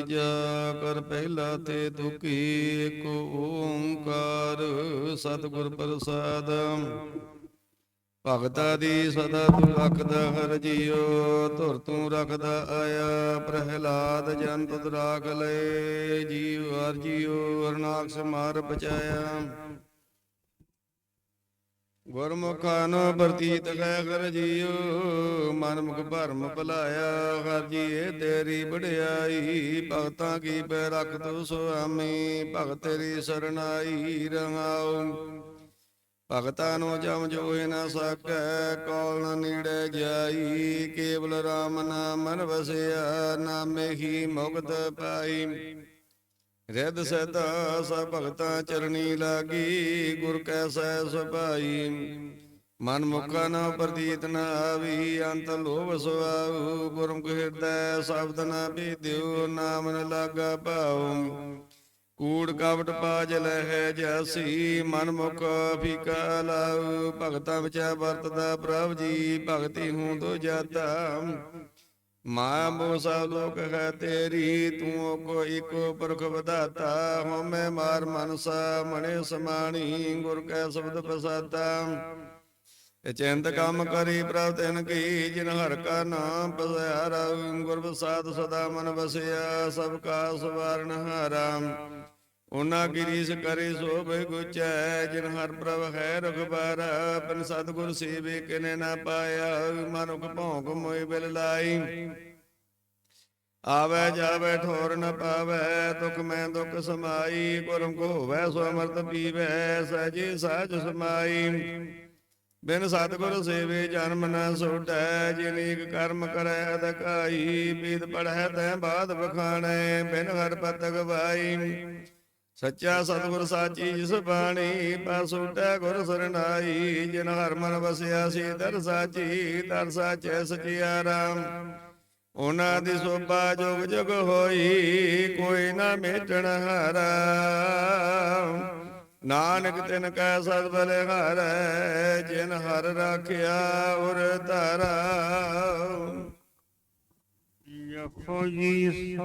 ਤੀਜਾ ਕਰ ਪਹਿਲਾ ਤੇ ਦੁਖੀ ਏਕ ਓੰਕਾਰ, ਸਤਿਗੁਰ ਪ੍ਰਸਾਦ। ਭਗਤਾ ਦੀ ਸਦਾ ਤੂੰ ਰੱਖਦਾ, ਹਰ ਜੀਉ ਧੁਰ ਤੂੰ ਰੱਖਦਾ, ਆਇਆ ਪ੍ਰਹਿਲਾਦ ਜਨ ਤੁਧ ਰਾਖ ਲਏ ਜੀਵ ਹਰ ਜੀਉ ਹਰਨਾਕਸ਼ ਮਾਰ ਬਚਾਇਆ ਗੁਰਮੁਖਾਂ ਨੂੰ ਪ੍ਰਤੀਤ ਕਹਿ ਕਰ ਜੀਉ ਮਨ ਭਰਮ ਭਲਾਇਆ, ਹਰ ਜੀਏ ਤੇਰੀ ਵਡਿਆਈ, ਭਗਤਾਂ ਕੀ ਪੈ ਰੱਖ ਤੂੰ ਸੁਆਮੀ, ਭਗਤ ਤੇਰੀ ਸਰਣਾਈ ਰਹਾਉ ਭਗਤਾਂ ਨੂੰ ਜਮ ਜੋਏ ਨਾ ਸਕੈ ਕੌਲ ਨ ਨੇੜੇ ਜਾਈ, ਕੇਵਲ RAM ਨਾਮ ਮਨ ਵਸਿਆ, ਨਾਮੇ ਹੀ ਮੁਕਤ ਪਾਈ। ਰਿੱਧ ਸਦਾ ਸਭ ਭਗਤਾਂ ਚਰਣੀ ਲਾਗੀ, ਗੁਰ ਕੈ ਸਹਿ ਸੁਭਾਈ। ਮਨ ਮੁਖਾ ਨਾ ਪ੍ਰਤੀਤ ਨਾ ਆਵੀ, ਅੰਤ ਲੋਭ ਸੁਆਉ। ਗੁਰਮੁਖ ਹਿਰਦੈ ਸ਼ਬਦ ਨਾ ਭੇਦਿਓ, ਨਾਮ ਨ ਲਾਗਾ ਭਾਉ। ਕੂੜ ਕਾਵਟ ਪਾਜ ਲਹਿ ਜੈਸੀ, ਮਨ ਮੁਖ ਫਿਕਾ ਲਾਉ ਭਗਤਾਂ ਵਿਚ ਵਰਤਦਾ ਪ੍ਰਭ ਜੀ, ਭਗਤੀ ਹੂੰ ਤੋ ਜਾਤਾ। ਮਾਂ ਮੋ ਸਭ ਲੋਕ ਹੈ ਤੇਰੀ, ਤੂੰ ਕੋ ਇਕੋ ਪੁਰਖ ਵਿਧਾਤਾ। ਹਉਮੈ ਮਾਰ ਮਨਸਾ, ਮਣੇ ਸਮਾਣੀ, ਗੁਰ ਕੈ ਸ਼ਬਦ ਪ੍ਰਸਾਦਾ ਇਹ ਚਿੰਤ ਕੰਮ ਕਰੀ ਪ੍ਰਭ ਤਿਨ ਕੀ, ਜਿਨ ਹਰ ਕਾ ਨਾਮ ਪਸਾਰਾ। ਗੁਰ ਪ੍ਰਸਾਦ ਸਦਾ ਮਨ ਵਸਿਆ, ਸਭ ਕਾ ਸਵਾਰਨ ਹਾਰਾ। ਉਹਨਾਂ ਗਿਰੀਸ ਕਰੇ ਸੋਭੇ ਗੁਚੈ ਜਿਨ ਹਰ ਪ੍ਰਭ ਹੈ ਰਖਬਾਰ ਆਪਨ ਸਤਿਗੁਰ ਸੇਵੇ ਕਿਨੇ ਨਾ ਪਾਇਆ ਮਨੁਖ ਭੌਂਕ ਮੋਇ ਬਿਲ ਲਾਈ। ਆਵੇ ਜਾਵੇ ਠੋਰ ਨ ਪਾਵੇ, ਦੁਖ ਮੈਂ ਦੁਖ ਸਮਾਈ, ਗੁਰਮ ਕੋ ਹੋਵੇ ਸੋ ਅਮਰਤ ਪੀਵੇ, ਸਹਿਜੀ ਸਾਜ ਸਮਾਈ। ਬਿਨ ਸਤਿਗੁਰ ਸੇਵੇ ਜਨਮ ਨ ਸੋਟੈ, ਜਿਨ ਏਕ ਕਰਮ ਕਰੈ ਅਦਕਾਈ ਬੀਦ ਪੜੈ ਤੈ ਬਾਦ ਬਖਾਣੈ ਬਿਨ ਹਰ ਪਤ ਗਵਾਈ ਸੱਚਾ ਸਤਿਗੁਰ ਸਾਚੀ ਜਿਸ ਬਾਣੀ ਪਰ ਗੁਰ ਸਰਨਾਈ ਜਿਨ ਹਰ ਮਨ ਵਸਿਆ ਸੀ ਦਰ ਸਾਚੀ ਦਰ ਸਾਚੈ ਸਚਿਆਰਾਮ ਉਹਨਾਂ ਦੀ ਸੋਭਾ ਜੁਗ ਜੁਗ ਹੋਈ, ਕੋਈ ਨਾ ਮੇਟਣ ਹਾਰਾ। ਨਾਨਕ ਤਿਨ ਕੈ ਸਤਿ ਹਰ ਜਿਨ ਹਰ ਰਾਖਿਆ ਉਰ ਧਾਰਾ। ਜਪੋ ਜੀ